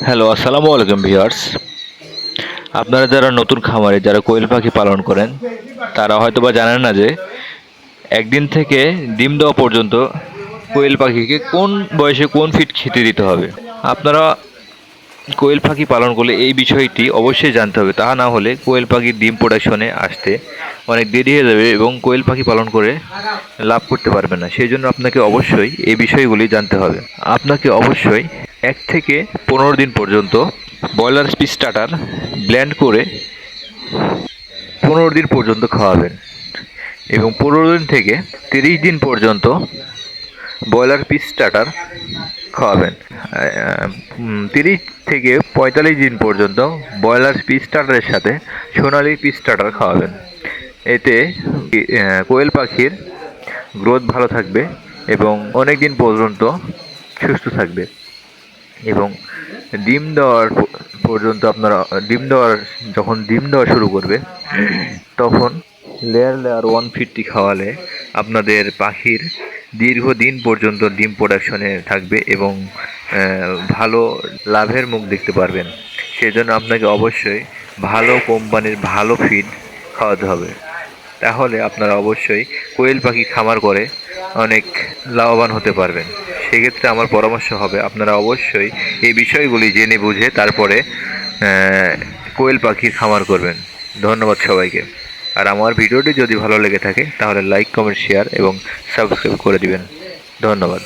Hello, আসসালামু আলাইকুম viewers. আপনারা যারা নতুন খামারে, যারা কোয়েল পাখি পালন করেন, তারা হয়তো বা জানেন না যে, একদিন থেকে ডিম দেওয়া পর্যন্ত কোয়েল পাখিকে কোন বয়সে কোন ফিট খেতে দিতে হবে? আপনারা কোয়েল পাখি পালন করলে এই বিষয়টি অবশ্যই জানতে হবে। তা না হলে কোয়েল পাখির ডিম প্রোডাকশনে আসতে অনেক দেরি হয়ে যাবে এবং কোয়েল পাখি পালন করে লাভ করতে পারবেন না। সেই জন্য আপনাকে অবশ্যই এই বিষয়গুলি জানতে হবে। আপনাকে অবশ্যই এক থেকে পনেরো দিন পর্যন্ত ব্রয়লার স্পিচ স্টার্টার ব্ল্যান্ড করে পনেরো দিন পর্যন্ত খাওয়াবেন এবং পনেরো দিন থেকে তিরিশ দিন পর্যন্ত ব্রয়লার পিস স্টার্টার খাওয়াবেন। তিরিশ থেকে পঁয়তাল্লিশ দিন পর্যন্ত ব্রয়লার পিস স্টার্টারের সাথে সোনালি পিস স্টার্টার খাওয়াবেন। এতে কোয়েল পাখির গ্রোথ ভালো থাকবে এবং অনেক দিন পর্যন্ত সুস্থ থাকবে। এবং ডিম দেওয়ার পর্যন্ত আপনারা, ডিম দেওয়ার, যখন ডিম দেওয়া শুরু করবে, তখন লেয়ার লেয়ার ওয়ান ফিফটি খাওয়ালে আপনাদের পাখির দীর্ঘদিন পর্যন্ত ডিম প্রোডাকশনে থাকবে এবং ভালো লাভের মুখ দেখতে পারবেন। সেই জন্য আপনাকে অবশ্যই ভালো কোম্পানির ভালো ফিড খাওয়াতে হবে। তাহলে আপনারা অবশ্যই কোয়েল পাখি খামার করে অনেক লাভবান হতে পারবেন। সেক্ষেত্রে আমার পরামর্শ হবে, আপনারা অবশ্যই এই বিষয়গুলি জেনে বুঝে তারপরে কোয়েল পাখির খামার করবেন। ধন্যবাদ সবাইকে। আর আমার ভিডিওটি যদি ভালো লেগে থাকে, তাহলে লাইক কমেন্ট শেয়ার এবং সাবস্ক্রাইব করে দিবেন। ধন্যবাদ।